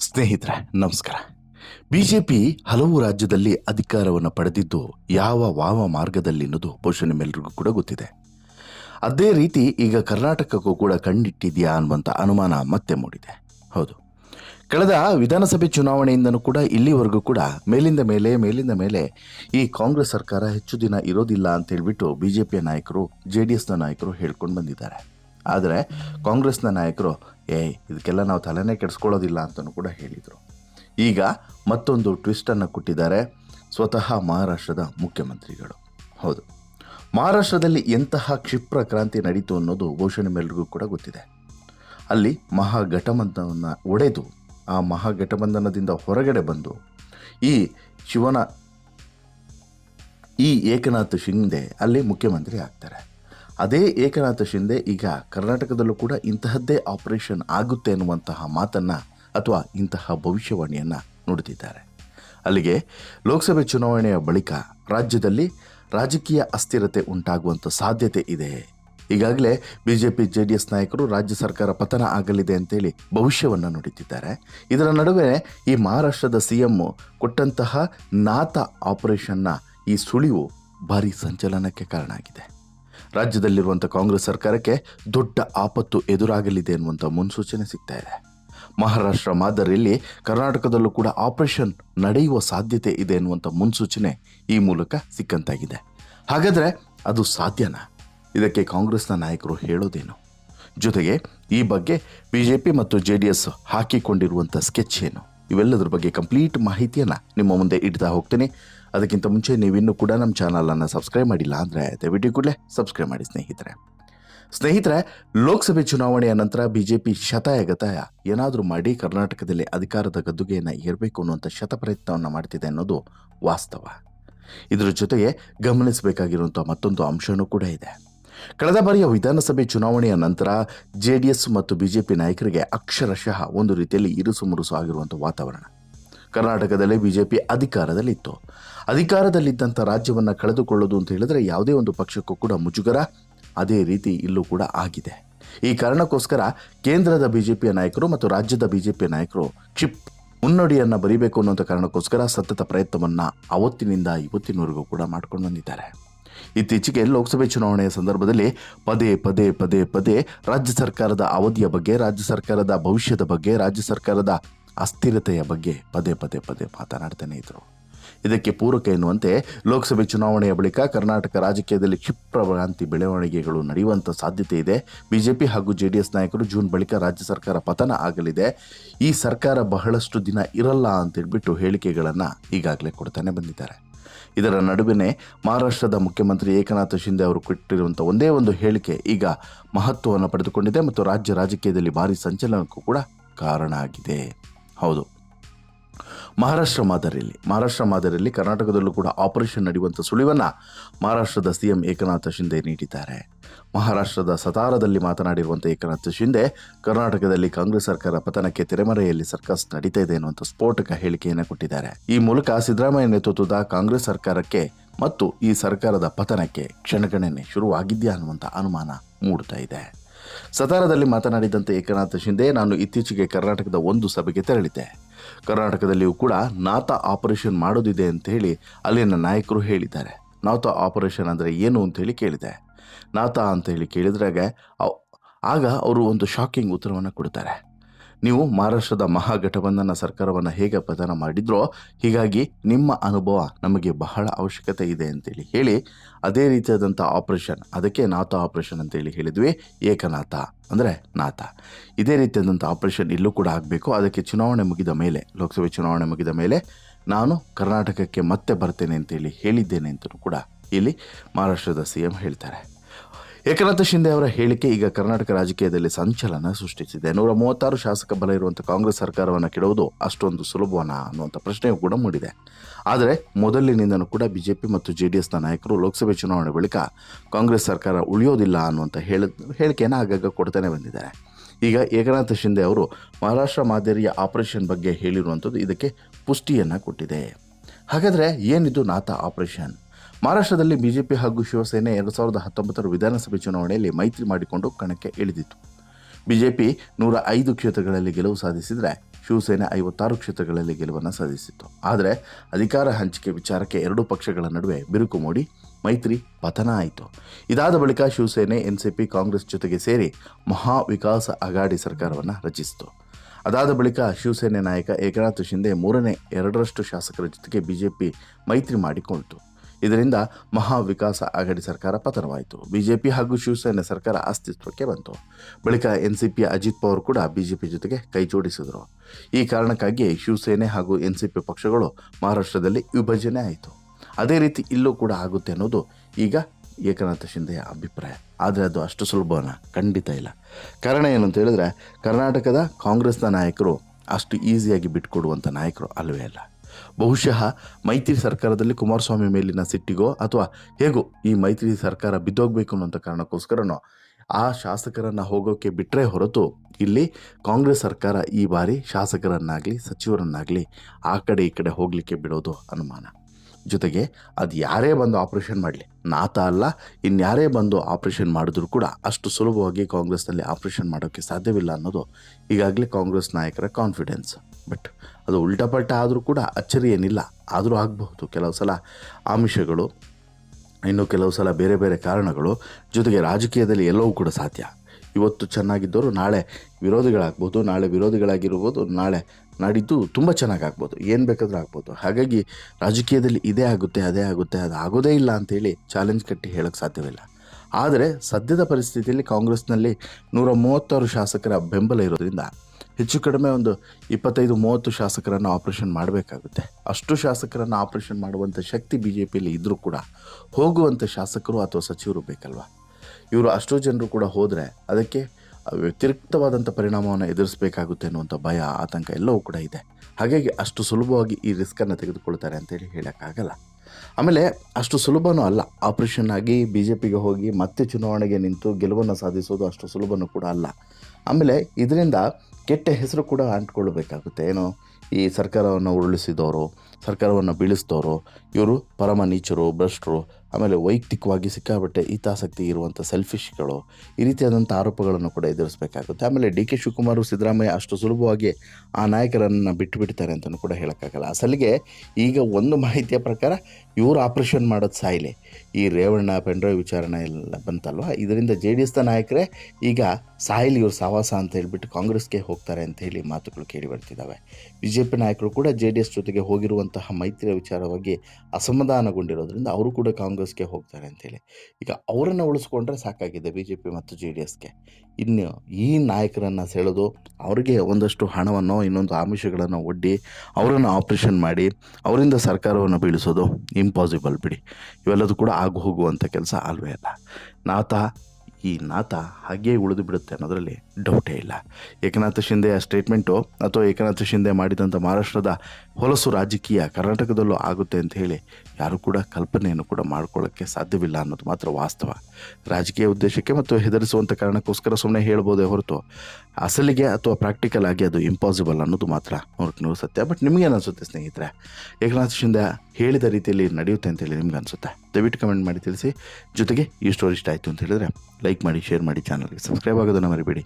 ಸ್ನೇಹಿತರೆ, ನಮಸ್ಕಾರ. ಬಿಜೆಪಿ ಹಲವು ರಾಜ್ಯದಲ್ಲಿ ಅಧಿಕಾರವನ್ನು ಪಡೆದಿದ್ದು ಯಾವ ವಾವ ಮಾರ್ಗದಲ್ಲಿ ಅನ್ನೋದು ಬಹುಶಃ ನಿಮ್ಮೆಲ್ಲರಿಗೂ ಕೂಡ ಗೊತ್ತಿದೆ. ಅದೇ ರೀತಿ ಈಗ ಕರ್ನಾಟಕಕ್ಕೂ ಕೂಡ ಕಣ್ಣಿಟ್ಟಿದೆಯಾ ಅನ್ನುವಂಥ ಅನುಮಾನ ಮತ್ತೆ ಮೂಡಿದೆ. ಹೌದು. ಕಳೆದ ವಿಧಾನಸಭೆ ಚುನಾವಣೆಯಿಂದನೂ ಕೂಡ ಇಲ್ಲಿವರೆಗೂ ಕೂಡ ಮೇಲಿಂದ ಮೇಲೆ ಮೇಲಿಂದ ಮೇಲೆ ಈ ಕಾಂಗ್ರೆಸ್ ಸರ್ಕಾರ ಹೆಚ್ಚು ದಿನ ಇರೋದಿಲ್ಲ ಅಂತ ಹೇಳಿಬಿಟ್ಟು ಬಿ ಜೆ ಪಿಯ ನಾಯಕರು, ಜೆ ಡಿ ಎಸ್ನ ನಾಯಕರು ಹೇಳ್ಕೊಂಡು ಬಂದಿದ್ದಾರೆ. ಆದರೆ ಕಾಂಗ್ರೆಸ್ನ ನಾಯಕರು ಏ, ಇದಕ್ಕೆಲ್ಲ ನಾವು ತಲೆನೇ ಕೆಡಿಸ್ಕೊಳ್ಳೋದಿಲ್ಲ ಅಂತಲೂ ಕೂಡ ಹೇಳಿದರು. ಈಗ ಮತ್ತೊಂದು ಟ್ವಿಸ್ಟನ್ನು ಕೊಟ್ಟಿದ್ದಾರೆ ಸ್ವತಃ ಮಹಾರಾಷ್ಟ್ರದ ಮುಖ್ಯಮಂತ್ರಿಗಳು. ಹೌದು. ಮಹಾರಾಷ್ಟ್ರದಲ್ಲಿ ಎಂತಹ ಕ್ಷಿಪ್ರ ಕ್ರಾಂತಿ ನಡೀತು ಅನ್ನೋದು ಘೋಷಣೆ ನಿಮ್ಮೆಲ್ರಿಗೂ ಕೂಡ ಗೊತ್ತಿದೆ. ಅಲ್ಲಿ ಮಹಾಗಠಬಂಧನವನ್ನು ಒಡೆದು, ಆ ಮಹಾಗಠಬಂಧನದಿಂದ ಹೊರಗಡೆ ಬಂದು, ಈ ಶಿವನ, ಈ ಏಕನಾಥ್ ಶಿಂಧೆ ಅಲ್ಲಿ ಮುಖ್ಯಮಂತ್ರಿ ಆಗ್ತಾರೆ. ಅದೇ ಏಕನಾಥ ಶಿಂದೆ ಈಗ ಕರ್ನಾಟಕದಲ್ಲೂ ಕೂಡ ಇಂತಹದ್ದೇ ಆಪರೇಷನ್ ಆಗುತ್ತೆ ಅನ್ನುವಂತಹ ಮಾತನ್ನು ಅಥವಾ ಇಂತಹ ಭವಿಷ್ಯವಾಣಿಯನ್ನು ನುಡಿದಿದ್ದಾರೆ. ಅಲ್ಲಿಗೆ ಲೋಕಸಭೆ ಚುನಾವಣೆಯ ಬಳಿಕ ರಾಜ್ಯದಲ್ಲಿ ರಾಜಕೀಯ ಅಸ್ಥಿರತೆ ಉಂಟಾಗುವಂಥ ಸಾಧ್ಯತೆ ಇದೆ. ಈಗಾಗಲೇ ಬಿಜೆಪಿ ಜೆ ಡಿ ಎಸ್ ನಾಯಕರು ರಾಜ್ಯ ಸರ್ಕಾರ ಪತನ ಆಗಲಿದೆ ಅಂತೇಳಿ ಭವಿಷ್ಯವನ್ನು ನುಡಿತಿದ್ದಾರೆ ಇದರ ನಡುವೆ ಈ ಮಹಾರಾಷ್ಟ್ರದ ಸಿ ಎಂ ಕೊಟ್ಟಂತಹ ನಾತ ಆಪರೇಷನ್ನ ಈ ಸುಳಿವು ಭಾರಿ ಸಂಚಲನಕ್ಕೆ ಕಾರಣ ಆಗಿದೆ ರಾಜ್ಯದಲ್ಲಿರುವಂಥ ಕಾಂಗ್ರೆಸ್ ಸರ್ಕಾರಕ್ಕೆ ದೊಡ್ಡ ಆಪತ್ತು ಎದುರಾಗಲಿದೆ ಎನ್ನುವಂಥ ಮುನ್ಸೂಚನೆ ಸಿಗ್ತಾ ಇದೆ. ಮಹಾರಾಷ್ಟ್ರ ಮಾದರಿಯಲ್ಲಿ ಕರ್ನಾಟಕದಲ್ಲೂ ಕೂಡ ಆಪರೇಷನ್ ನಡೆಯುವ ಸಾಧ್ಯತೆ ಇದೆ ಎನ್ನುವಂಥ ಮುನ್ಸೂಚನೆ ಈ ಮೂಲಕ ಸಿಕ್ಕಂತಾಗಿದೆ. ಹಾಗಾದರೆ ಅದು ಸಾಧ್ಯನಾ? ಇದಕ್ಕೆ ಕಾಂಗ್ರೆಸ್ನ ನಾಯಕರು ಹೇಳೋದೇನು? ಜೊತೆಗೆ ಈ ಬಗ್ಗೆ ಬಿಜೆಪಿ ಮತ್ತು ಜೆ ಡಿ ಎಸ್ ಹಾಕಿಕೊಂಡಿರುವಂಥ ಸ್ಕೆಚ್ ಏನು? ಇವೆಲ್ಲದರ ಬಗ್ಗೆ ಕಂಪ್ಲೀಟ್ ಮಾಹಿತಿಯನ್ನು ನಿಮ್ಮ ಮುಂದೆ ಇಡ್ತಾ ಹೋಗ್ತೀನಿ. ಅದಕ್ಕಿಂತ ಮುಂಚೆ ನೀವಿನ್ನೂ ಕೂಡ ನಮ್ಮ ಚಾನಲನ್ನು ಸಬ್ಸ್ಕ್ರೈಬ್ ಮಾಡಿಲ್ಲ ಅಂದರೆ ದಯವಿಟ್ಟು ಕೂಡಲೇ ಸಬ್ಸ್ಕ್ರೈಬ್ ಮಾಡಿ ಸ್ನೇಹಿತರೆ. ಸ್ನೇಹಿತರೆ, ಲೋಕಸಭೆ ಚುನಾವಣೆಯ ನಂತರ ಬಿಜೆಪಿ ಶತಾಯ ಗತಾಯ ಏನಾದರೂ ಮಾಡಿ ಕರ್ನಾಟಕದಲ್ಲಿ ಅಧಿಕಾರದ ಗದ್ದುಗೆಯನ್ನು ಏರಬೇಕು ಅನ್ನುವಂಥ ಶತಪ್ರಯತ್ನವನ್ನು ಮಾಡ್ತಿದೆ ಅನ್ನೋದು ವಾಸ್ತವ. ಇದರ ಜೊತೆಗೆ ಗಮನಿಸಬೇಕಾಗಿರುವಂಥ ಮತ್ತೊಂದು ಅಂಶವೂ ಕೂಡ ಇದೆ. ಕಳೆದ ಬಾರಿಯ ವಿಧಾನಸಭೆ ಚುನಾವಣೆಯ ನಂತರ ಜೆ ಡಿ ಎಸ್ ಮತ್ತು ಬಿಜೆಪಿ ನಾಯಕರಿಗೆ ಅಕ್ಷರಶಃ ಒಂದು ರೀತಿಯಲ್ಲಿ ಇರುಸು ಮುರುಸು ಆಗಿರುವಂಥ ವಾತಾವರಣ. ಕರ್ನಾಟಕದಲ್ಲಿ ಬಿಜೆಪಿ ಅಧಿಕಾರದಲ್ಲಿತ್ತು. ಅಧಿಕಾರದಲ್ಲಿದ್ದಂಥ ರಾಜ್ಯವನ್ನು ಕಳೆದುಕೊಳ್ಳೋದು ಅಂತ ಹೇಳಿದ್ರೆ ಯಾವುದೇ ಒಂದು ಪಕ್ಷಕ್ಕೂ ಕೂಡ ಮುಜುಗರ, ಅದೇ ರೀತಿ ಇಲ್ಲೂ ಕೂಡ ಆಗಿದೆ. ಈ ಕಾರಣಕ್ಕೋಸ್ಕರ ಕೇಂದ್ರದ ಬಿಜೆಪಿಯ ನಾಯಕರು ಮತ್ತು ರಾಜ್ಯದ ಬಿಜೆಪಿಯ ನಾಯಕರು ಕ್ಷಿಪ್ ಮುನ್ನಡಿಯನ್ನು ಬರೀಬೇಕು ಅನ್ನೋಂಥ ಕಾರಣಕ್ಕೋಸ್ಕರ ಸತತ ಪ್ರಯತ್ನವನ್ನು ಅವತ್ತಿನಿಂದ ಇವತ್ತಿನವರೆಗೂ ಕೂಡ ಮಾಡ್ಕೊಂಡು ಬಂದಿದ್ದಾರೆ. ಇತ್ತೀಚೆಗೆ ಲೋಕಸಭೆ ಚುನಾವಣೆಯ ಸಂದರ್ಭದಲ್ಲಿ ಪದೇ ಪದೇ ಪದೇ ಪದೇ ರಾಜ್ಯ ಸರ್ಕಾರದ ಅವಧಿಯ ಬಗ್ಗೆ, ರಾಜ್ಯ ಸರ್ಕಾರದ ಭವಿಷ್ಯದ ಬಗ್ಗೆ, ರಾಜ್ಯ ಸರ್ಕಾರದ ಅಸ್ಥಿರತೆಯ ಬಗ್ಗೆ ಪದೇ ಪದೇ ಪದೇ ಮಾತನಾಡ್ತಾನೆ ಇದ್ರು. ಇದಕ್ಕೆ ಪೂರಕ ಎನ್ನುವಂತೆ ಲೋಕಸಭೆ ಚುನಾವಣೆಯ ಬಳಿಕ ಕರ್ನಾಟಕ ರಾಜಕೀಯದಲ್ಲಿ ಕ್ಷಿಪ್ರಕ್ರಾಂತಿ ಬೆಳವಣಿಗೆಗಳು ನಡೆಯುವಂಥ ಸಾಧ್ಯತೆ ಇದೆ. ಬಿಜೆಪಿ ಹಾಗೂ ಜೆ ಎಸ್ ನಾಯಕರು ಜೂನ್ ಬಳಿಕ ರಾಜ್ಯ ಸರ್ಕಾರ ಪತನ ಆಗಲಿದೆ. ಈ ಸರ್ಕಾರ ಬಹಳಷ್ಟು ದಿನ ಇರಲ್ಲ ಅಂತೇಳ್ಬಿಟ್ಟು ಹೇಳಿಕೆಗಳನ್ನು ಈಗಾಗಲೇ ಕೊಡ್ತಾನೆ ಬಂದಿದ್ದಾರೆ. ಇದರ ನಡುವೆ ಮಹಾರಾಷ್ಟ್ರದ ಮುಖ್ಯಮಂತ್ರಿ ಏಕನಾಥ ಶಿಂದೆ ಅವರು ಕೊಟ್ಟಿರುವಂಥ ಒಂದೇ ಒಂದು ಹೇಳಿಕೆ ಈಗ ಮಹತ್ವವನ್ನು ಪಡೆದುಕೊಂಡಿದೆ ಮತ್ತು ರಾಜ್ಯ ರಾಜಕೀಯದಲ್ಲಿ ಭಾರಿ ಸಂಚಲನಕ್ಕೂ ಕೂಡ ಕಾರಣ ಆಗಿದೆ. ಹೌದು. ಮಹಾರಾಷ್ಟ್ರ ಮಾದರಿಯಲ್ಲಿ ಮಹಾರಾಷ್ಟ್ರ ಮಾದರಿಯಲ್ಲಿ ಕರ್ನಾಟಕದಲ್ಲೂ ಕೂಡ ಆಪರೇಷನ್ ನಡೆಯುವಂಥ ಸುಳಿವನ್ನು ಮಹಾರಾಷ್ಟ್ರದ ಸಿ ಎಂ ಏಕನಾಥ ಶಿಂದೆ ನೀಡಿದ್ದಾರೆ. ಮಹಾರಾಷ್ಟ್ರದ ಸತಾರದಲ್ಲಿ ಮಾತನಾಡಿರುವಂಥ ಏಕನಾಥ ಶಿಂದೆ, ಕರ್ನಾಟಕದಲ್ಲಿ ಕಾಂಗ್ರೆಸ್ ಸರ್ಕಾರ ಪತನಕ್ಕೆ ತೆರೆಮರೆಯಲ್ಲಿ ಸರ್ಕಸ್ ನಡೀತಾ ಇದೆ ಎನ್ನುವಂಥ ಸ್ಫೋಟಕ ಹೇಳಿಕೆಯನ್ನು ಕೊಟ್ಟಿದ್ದಾರೆ. ಈ ಮೂಲಕ ಸಿದ್ದರಾಮಯ್ಯ ನೇತೃತ್ವದ ಕಾಂಗ್ರೆಸ್ ಸರ್ಕಾರಕ್ಕೆ ಮತ್ತು ಈ ಸರ್ಕಾರದ ಪತನಕ್ಕೆ ಕ್ಷಣಗಣನೆ ಶುರುವಾಗಿದೆಯಾ ಅನ್ನುವಂಥ ಅನುಮಾನ ಮೂಡ್ತಾ ಇದೆ. ಸತಾರದಲ್ಲಿ ಮಾತನಾಡಿದಂತೆ ಏಕನಾಥ ಶಿಂದೆ, ನಾನು ಇತ್ತೀಚೆಗೆ ಕರ್ನಾಟಕದ ಒಂದು ಸಭೆಗೆ ತೆರಳಿದ್ದೆ. ಕರ್ನಾಟಕದಲ್ಲಿಯೂ ಕೂಡ ನಾಥ ಆಪರೇಷನ್ ಮಾಡೋದಿದೆ ಅಂತ ಹೇಳಿ ಅಲ್ಲಿನ ನಾಯಕರು ಹೇಳಿದ್ದಾರೆ. ನಾಥ ಆಪರೇಷನ್ ಅಂದರೆ ಏನು ಅಂತ ಹೇಳಿ ಕೇಳಿದೆ. ನಾಥ ಅಂತ ಹೇಳಿ ಕೇಳಿದ್ರಾಗ ಆಗ ಅವರು ಒಂದು ಶಾಕಿಂಗ್ ಉತ್ತರವನ್ನು ಕೊಡ್ತಾರೆ. ನೀವು ಮಹಾರಾಷ್ಟ್ರದ ಮಹಾಗಠಬಂಧನ ಸರ್ಕಾರವನ್ನು ಹೇಗೆ ಪತನ ಮಾಡಿದ್ರೋ, ಹೀಗಾಗಿ ನಿಮ್ಮ ಅನುಭವ ನಮಗೆ ಬಹಳ ಅವಶ್ಯಕತೆ ಇದೆ ಅಂತೇಳಿ ಹೇಳಿ, ಅದೇ ರೀತಿಯಾದಂಥ ಆಪರೇಷನ್ ಅದಕ್ಕೆ ನಾಥ ಆಪರೇಷನ್ ಅಂತೇಳಿ ಹೇಳಿದ್ವಿ, ಏಕನಾಥ ಅಂದರೆ ನಾಥ. ಇದೇ ರೀತಿಯಾದಂಥ ಆಪರೇಷನ್ ಇಲ್ಲೂ ಕೂಡ ಆಗಬೇಕು. ಅದಕ್ಕೆ ಚುನಾವಣೆ ಮುಗಿದ ಮೇಲೆ, ಲೋಕಸಭೆ ಚುನಾವಣೆ ಮುಗಿದ ಮೇಲೆ ನಾನು ಕರ್ನಾಟಕಕ್ಕೆ ಮತ್ತೆ ಬರ್ತೇನೆ ಅಂತೇಳಿ ಹೇಳಿದ್ದೇನೆ ಅಂತಲೂ ಕೂಡ ಇಲ್ಲಿ ಮಹಾರಾಷ್ಟ್ರದ ಸಿ ಎಂ ಹೇಳ್ತಾರೆ. ಏಕನಾಥ ಶಿಂದೆ ಅವರ ಹೇಳಿಕೆ ಈಗ ಕರ್ನಾಟಕ ರಾಜಕೀಯದಲ್ಲಿ ಸಂಚಲನ ಸೃಷ್ಟಿಸಿದೆ. ನೂರ ಮೂವತ್ತಾರು ಶಾಸಕ ಬಲ ಇರುವಂತಹ ಕಾಂಗ್ರೆಸ್ ಸರ್ಕಾರವನ್ನು ಕೆಡುವುದು ಅಷ್ಟೊಂದು ಸುಲಭವನ ಅನ್ನುವಂಥ ಪ್ರಶ್ನೆಯೂ ಕೂಡ ಮೂಡಿದೆ. ಆದರೆ ಮೊದಲಿನಿಂದಲೂ ಕೂಡ ಬಿಜೆಪಿ ಮತ್ತು ಜೆ ಡಿ ಎಸ್ನ ನಾಯಕರು ಲೋಕಸಭೆ ಚುನಾವಣೆ ಬಳಿಕ ಕಾಂಗ್ರೆಸ್ ಸರ್ಕಾರ ಉಳಿಯೋದಿಲ್ಲ ಅನ್ನುವಂಥ ಹೇಳ, ಹೇಳಿಕೆಯನ್ನು ಆಗಾಗ ಕೊಡ್ತಾನೆ ಬಂದಿದ್ದಾರೆ. ಈಗ ಏಕನಾಥ ಶಿಂದೆ ಅವರು ಮಹಾರಾಷ್ಟ್ರ ಮಾದರಿಯ ಆಪರೇಷನ್ ಬಗ್ಗೆ ಹೇಳಿರುವಂಥದ್ದು ಇದಕ್ಕೆ ಪುಷ್ಟಿಯನ್ನು ಕೊಟ್ಟಿದೆ. ಹಾಗಾದರೆ ಏನಿದು ನಾಥ ಆಪರೇಷನ್? ಮಹಾರಾಷ್ಟ್ರದಲ್ಲಿ ಬಿಜೆಪಿ ಹಾಗೂ ಶಿವಸೇನೆ ಎರಡು ಸಾವಿರದ ಹತ್ತೊಂಬತ್ತರ ವಿಧಾನಸಭೆ ಚುನಾವಣೆಯಲ್ಲಿ ಮೈತ್ರಿ ಮಾಡಿಕೊಂಡು ಕಣಕ್ಕೆ ಇಳಿದಿತ್ತು. ಬಿಜೆಪಿ ನೂರ ಐದು ಕ್ಷೇತ್ರಗಳಲ್ಲಿ ಗೆಲುವು ಸಾಧಿಸಿದರೆ ಶಿವಸೇನೆ ಐವತ್ತಾರು ಕ್ಷೇತ್ರಗಳಲ್ಲಿ ಗೆಲುವನ್ನು ಸಾಧಿಸಿತ್ತು. ಆದರೆ ಅಧಿಕಾರ ಹಂಚಿಕೆ ವಿಚಾರಕ್ಕೆ ಎರಡೂ ಪಕ್ಷಗಳ ನಡುವೆ ಬಿರುಕು ಮೂಡಿ ಮೈತ್ರಿ ಪತನ ಆಯಿತು. ಇದಾದ ಬಳಿಕ ಶಿವಸೇನೆ, ಎನ್ಸಿಪಿ, ಕಾಂಗ್ರೆಸ್ ಜೊತೆಗೆ ಸೇರಿ ಮಹಾ ವಿಕಾಸ ಅಘಾಡಿ ಸರ್ಕಾರವನ್ನು ರಚಿಸಿತು. ಅದಾದ ಬಳಿಕ ಶಿವಸೇನೆ ನಾಯಕ ಏಕನಾಥ್ ಶಿಂದೆ ಮೂರನೇ ಎರಡರಷ್ಟು ಶಾಸಕರ ಜೊತೆಗೆ ಬಿಜೆಪಿ ಮೈತ್ರಿ ಮಾಡಿಕೊಂಡಿತು ಇದರಿಂದ ಮಹಾವಿಕಾಸ ಅಘಾಡಿ ಸರ್ಕಾರ ಪತನವಾಯಿತು. ಬಿಜೆಪಿ ಹಾಗೂ ಶಿವಸೇನೆ ಸರ್ಕಾರ ಅಸ್ತಿತ್ವಕ್ಕೆ ಬಂತು. ಬಳಿಕ ಎನ್ಸಿಪಿಯ ಅಜಿತ್ ಪವಾರ್ ಕೂಡ ಬಿಜೆಪಿ ಜೊತೆಗೆ ಕೈ ಜೋಡಿಸಿದರು. ಈ ಕಾರಣಕ್ಕಾಗಿ ಶಿವಸೇನೆ ಹಾಗೂ ಎನ್ಸಿಪಿ ಪಕ್ಷಗಳು ಮಹಾರಾಷ್ಟ್ರದಲ್ಲಿ ವಿಭಜನೆ ಆಯಿತು. ಅದೇ ರೀತಿ ಇಲ್ಲೂ ಕೂಡ ಆಗುತ್ತೆ ಅನ್ನೋದು ಈಗ ಏಕನಾಥ ಶಿಂದೆಯ ಅಭಿಪ್ರಾಯ. ಆದರೆ ಅದು ಅಷ್ಟು ಸುಲಭವನ್ನ ಖಂಡಿತ ಇಲ್ಲ. ಕಾರಣ ಏನು ಅಂತ ಹೇಳಿದ್ರೆ, ಕರ್ನಾಟಕದ ಕಾಂಗ್ರೆಸ್ನ ನಾಯಕರು ಅಷ್ಟು ಈಸಿಯಾಗಿ ಬಿಟ್ಕೊಡುವಂಥ ನಾಯಕರು ಅಲ್ಲವೇ ಅಲ್ಲ. ಬಹುಶಃ ಮೈತ್ರಿ ಸರ್ಕಾರದಲ್ಲಿ ಕುಮಾರಸ್ವಾಮಿ ಮೇಲಿನ ಸಿಟ್ಟಿಗೋ ಅಥವಾ ಹೇಗೋ ಈ ಮೈತ್ರಿ ಸರ್ಕಾರ ಬಿದ್ದೋಗ್ಬೇಕು ಅನ್ನೋಂಥ ಕಾರಣಕ್ಕೋಸ್ಕರನೋ ಆ ಶಾಸಕರನ್ನು ಹೋಗೋಕ್ಕೆ ಬಿಟ್ಟರೆ ಹೊರತು ಇಲ್ಲಿ ಕಾಂಗ್ರೆಸ್ ಸರ್ಕಾರ ಈ ಬಾರಿ ಶಾಸಕರನ್ನಾಗಲಿ ಸಚಿವರನ್ನಾಗಲಿ ಆ ಕಡೆ ಈ ಕಡೆ ಹೋಗಲಿಕ್ಕೆ ಬಿಡೋದು ಅನುಮಾನ. ಜೊತೆಗೆ ಅದು ಯಾರೇ ಬಂದು ಆಪ್ರೇಷನ್ ಮಾಡಲಿ, ನಾತ ಅಲ್ಲ ಇನ್ಯಾರೇ ಬಂದು ಆಪ್ರೇಷನ್ ಮಾಡಿದ್ರು ಕೂಡ ಅಷ್ಟು ಸುಲಭವಾಗಿ ಕಾಂಗ್ರೆಸ್ನಲ್ಲಿ ಆಪ್ರೇಷನ್ ಮಾಡೋಕ್ಕೆ ಸಾಧ್ಯವಿಲ್ಲ ಅನ್ನೋದು ಈಗಾಗಲೇ ಕಾಂಗ್ರೆಸ್ ನಾಯಕರ ಕಾನ್ಫಿಡೆನ್ಸ್ ಬಟ್ ಅದು ಉಲ್ಟಾಪಲ್ಟ ಆದರೂ ಕೂಡ ಅಚ್ಚರಿ ಏನಿಲ್ಲ, ಆದರೂ ಆಗಬಹುದು. ಕೆಲವು ಸಲ ಆಮಿಷಗಳು, ಇನ್ನು ಕೆಲವು ಸಲ ಬೇರೆ ಬೇರೆ ಕಾರಣಗಳು, ಜೊತೆಗೆ ರಾಜಕೀಯದಲ್ಲಿ ಎಲ್ಲವೂ ಕೂಡ ಸಾಧ್ಯ. ಇವತ್ತು ಚೆನ್ನಾಗಿದ್ದವರು ನಾಳೆ ವಿರೋಧಿಗಳಾಗ್ಬೋದು, ನಾಳೆ ವಿರೋಧಿಗಳಾಗಿರ್ಬೋದು, ನಾಳೆ ನಾಡಿದ್ದು ತುಂಬ ಚೆನ್ನಾಗಿ ಆಗ್ಬೋದು ಏನು ಬೇಕಾದರೂ ಆಗ್ಬೋದು. ಹಾಗಾಗಿ ರಾಜಕೀಯದಲ್ಲಿ ಇದೇ ಆಗುತ್ತೆ, ಅದೇ ಆಗುತ್ತೆ, ಅದು ಆಗೋದೇ ಇಲ್ಲ ಅಂತೇಳಿ ಚಾಲೆಂಜ್ ಕಟ್ಟಿ ಹೇಳೋಕ್ಕೆ ಸಾಧ್ಯವಿಲ್ಲ. ಆದರೆ ಸದ್ಯದ ಪರಿಸ್ಥಿತಿಯಲ್ಲಿ ಕಾಂಗ್ರೆಸ್ನಲ್ಲಿ ನೂರ ಮೂವತ್ತಾರು ಶಾಸಕರ ಬೆಂಬಲ ಇರೋದ್ರಿಂದ ಹೆಚ್ಚು ಕಡಿಮೆ ಒಂದು ಇಪ್ಪತ್ತೈದು, ಮೂವತ್ತು ಶಾಸಕರನ್ನು ಆಪರೇಷನ್ ಮಾಡಬೇಕಾಗುತ್ತೆ. ಅಷ್ಟು ಶಾಸಕರನ್ನು ಆಪರೇಷನ್ ಮಾಡುವಂಥ ಶಕ್ತಿ ಬಿ ಜೆ ಪಿಯಲ್ಲಿ ಇದ್ದರೂ ಕೂಡ ಹೋಗುವಂಥ ಶಾಸಕರು ಅಥವಾ ಸಚಿವರು ಬೇಕಲ್ವಾ? ಇವರು ಅಷ್ಟೋ ಜನರು ಕೂಡ ಹೋದರೆ ಅದಕ್ಕೆ ವ್ಯತಿರಿಕ್ತವಾದಂಥ ಪರಿಣಾಮವನ್ನು ಎದುರಿಸಬೇಕಾಗುತ್ತೆ ಅನ್ನುವಂಥ ಭಯ, ಆತಂಕ ಎಲ್ಲವೂ ಕೂಡ ಇದೆ. ಹಾಗಾಗಿ ಅಷ್ಟು ಸುಲಭವಾಗಿ ಈ ರಿಸ್ಕನ್ನು ತೆಗೆದುಕೊಳ್ತಾರೆ ಅಂತೇಳಿ ಹೇಳೋಕ್ಕಾಗಲ್ಲ. ಆಮೇಲೆ ಅಷ್ಟು ಸುಲಭನೂ ಅಲ್ಲ. ಆಪರೇಷನ್ ಆಗಿ ಬಿ ಜೆ ಪಿಗೆ ಹೋಗಿ ಮತ್ತೆ ಚುನಾವಣೆಗೆ ನಿಂತು ಗೆಲುವನ್ನು ಸಾಧಿಸೋದು ಅಷ್ಟು ಸುಲಭನೂ ಕೂಡ ಅಲ್ಲ. ಆಮೇಲೆ ಇದರಿಂದ ಕೆಟ್ಟ ಹೆಸರು ಕೂಡ ಅಂಟ್ಕೊಳ್ಬೇಕಾಗುತ್ತೆ. ಏನು? ಈ ಸರ್ಕಾರವನ್ನು ಉರುಳಿಸಿದವರು, ಸರ್ಕಾರವನ್ನು ಬೀಳಿಸಿದವರು, ಇವರು ಪರಮ ನೀಚರು, ಭ್ರಷ್ಟರು ಆಮೇಲೆ ವೈಯಕ್ತಿಕವಾಗಿ ಸಿಕ್ಕಾಪಟ್ಟೆ ಹಿತಾಸಕ್ತಿ ಇರುವಂಥ ಸೆಲ್ಫಿಶ್ಗಳು ಈ ರೀತಿಯಾದಂಥ ಆರೋಪಗಳನ್ನು ಕೂಡ ಎದುರಿಸಬೇಕಾಗುತ್ತೆ. ಆಮೇಲೆ ಡಿ ಕೆ ಶಿವಕುಮಾರ್ ಸಿದ್ದರಾಮಯ್ಯ ಅಷ್ಟು ಸುಲಭವಾಗಿ ಆ ನಾಯಕರನ್ನು ಬಿಟ್ಟು ಬಿಡ್ತಾರೆ ಅಂತಲೂ ಕೂಡ ಹೇಳೋಕ್ಕಾಗಲ್ಲ. ಅಸಲಿಗೆ ಈಗ ಒಂದು ಮಾಹಿತಿಯ ಪ್ರಕಾರ ಇವರು ಆಪ್ರೇಷನ್ ಮಾಡೋದು ಸಾಯಿಲೆ. ಈ ರೇವಣ್ಣ ಪೆಂಡ್ರೈವ್ ವಿಚಾರಣೆ ಎಲ್ಲ ಬಂತಲ್ವ? ಇದರಿಂದ ಜೆ ಡಿ ಎಸ್ನ ನಾಯಕರೇ ಈಗ ಸಾಯಿಲ್ ಇವರು ಸಾವಾಸ ಅಂತ ಹೇಳಿಬಿಟ್ಟು ಕಾಂಗ್ರೆಸ್ಗೆ ಹೋಗ್ತಾರೆ ಅಂತ ಹೇಳಿ ಮಾತುಗಳು ಕೇಳಿ ಬರ್ತಿದ್ದಾವೆ ಬಿ ಜೆ ಪಿ ನಾಯಕರು ಕೂಡ ಜೆ ಡಿ ಎಸ್ ಜೊತೆಗೆ ಹೋಗಿರುವಂತಹ ಮೈತ್ರಿಯ ವಿಚಾರವಾಗಿ ಅಸಮಾಧಾನಗೊಂಡಿರೋದ್ರಿಂದ ಅವರು ಕೂಡ ಕಾಂಗ್ರೆಸ್ಗೆ ಹೋಗ್ತಾರೆ ಅಂತೇಳಿ. ಈಗ ಅವರನ್ನು ಉಳಿಸ್ಕೊಂಡ್ರೆ ಸಾಕಾಗಿದೆ ಬಿ ಜೆ ಪಿ ಮತ್ತು ಜೆ ಡಿ ಎಸ್ಗೆ. ಇನ್ನು ಈ ನಾಯಕರನ್ನು ಸೆಳೆದು ಅವರಿಗೆ ಒಂದಷ್ಟು ಹಣವನ್ನು, ಇನ್ನೊಂದು ಆಮಿಷಗಳನ್ನು ಒಡ್ಡಿ ಅವರನ್ನು ಆಪ್ರೇಷನ್ ಮಾಡಿ ಅವರಿಂದ ಸರ್ಕಾರವನ್ನು ಬೀಳಿಸೋದು ಇಂಪಾಸಿಬಲ್ ಬಿಡಿ. ಇವೆಲ್ಲದೂ ಕೂಡ ಆಗು ಹೋಗುವಂಥ ಕೆಲಸ ಅಲ್ವೇ ಅಲ್ಲ. ನಾತ, ಈ ನಾತ ಹಾಗೇ ಉಳಿದು ಬಿಡುತ್ತೆ ಅನ್ನೋದರಲ್ಲಿ ಡೌಟೇ ಇಲ್ಲ. ಏಕನಾಥ ಶಿಂದೆಯ ಸ್ಟೇಟ್ಮೆಂಟು ಅಥವಾ ಏಕನಾಥ ಶಿಂದೆ ಮಾಡಿದಂಥ ಮಹಾರಾಷ್ಟ್ರದ ಹೊಲಸು ರಾಜಕೀಯ ಕರ್ನಾಟಕದಲ್ಲೂ ಆಗುತ್ತೆ ಅಂತ ಹೇಳಿ ಯಾರೂ ಕೂಡ ಕಲ್ಪನೆಯನ್ನು ಕೂಡ ಮಾಡ್ಕೊಳ್ಳೋಕ್ಕೆ ಸಾಧ್ಯವಿಲ್ಲ ಅನ್ನೋದು ಮಾತ್ರ ವಾಸ್ತವ. ರಾಜಕೀಯ ಉದ್ದೇಶಕ್ಕೆ ಮತ್ತು ಹೆದರಿಸುವಂಥ ಕಾರಣಕ್ಕೋಸ್ಕರ ಸುಮ್ಮನೆ ಹೇಳ್ಬೋದೇ ಹೊರತು ಅಸಲಿಗೆ ಅಥವಾ ಪ್ರಾಕ್ಟಿಕಲ್ ಆಗಿ ಅದು ಇಂಪಾಸಿಬಲ್ ಅನ್ನೋದು ಮಾತ್ರ ನೂರಕ್ಕೆ ನೂರು ಸತ್ಯ ಬಟ್ ನಿಮಗೇನಿಸುತ್ತೆ ಸ್ನೇಹಿತರೆ? ಏಕನಾಥ ಶಿಂದೆ ಹೇಳಿದ ರೀತಿಯಲ್ಲಿ ನಡೆಯುತ್ತೆ ಅಂತೇಳಿ ನಿಮ್ಗೆ ಅನಿಸುತ್ತೆ? ದಯವಿಟ್ಟು ಕಮೆಂಟ್ ಮಾಡಿ ತಿಳಿಸಿ. ಜೊತೆಗೆ ಈ ಸ್ಟೋರಿ ಇಷ್ಟ ಆಯಿತು ಅಂತ ಹೇಳಿದ್ರೆ ಲೈಕ್ ಮಾಡಿ ಶೇರ್ ಮಾಡಿ ಚಾನಲ್ಗೆ ಸಬ್ಸ್ಕ್ರೈಬ್ ಆಗೋದನ್ನು ಮರಿಬೇಡಿ.